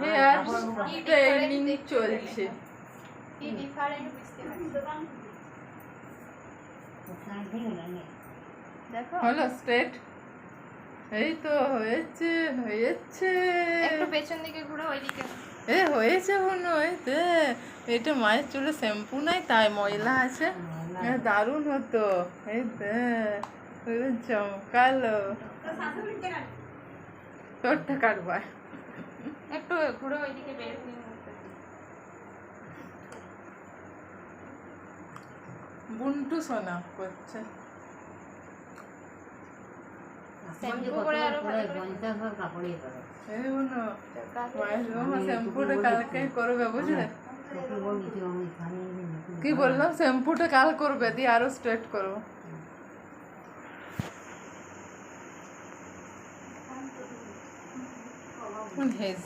Hair training চলছে। কি different বুঝতে দেখো। হলো স্ট্রেট এই তো হয়েছে হয়েছে। একটু পেছন দিকে ঘুরো ওইদিকে। এ হয়েছে মনে হয় দে এটা মায়ের চুলে শ্যাম্পু নাই তাই ময়লা আছে। দারুণ হতো। এই পুরো চমকালো। তোরটা কাটবা একটু ঘুরো ওইদিকে বের হয়ে বুন্টু সোনা করছে। কালকে করবে বুঝলে? কি বললাম শ্যাম্পুটা কাল করবে দিয়ে আরও স্ট্রেট করব হেজি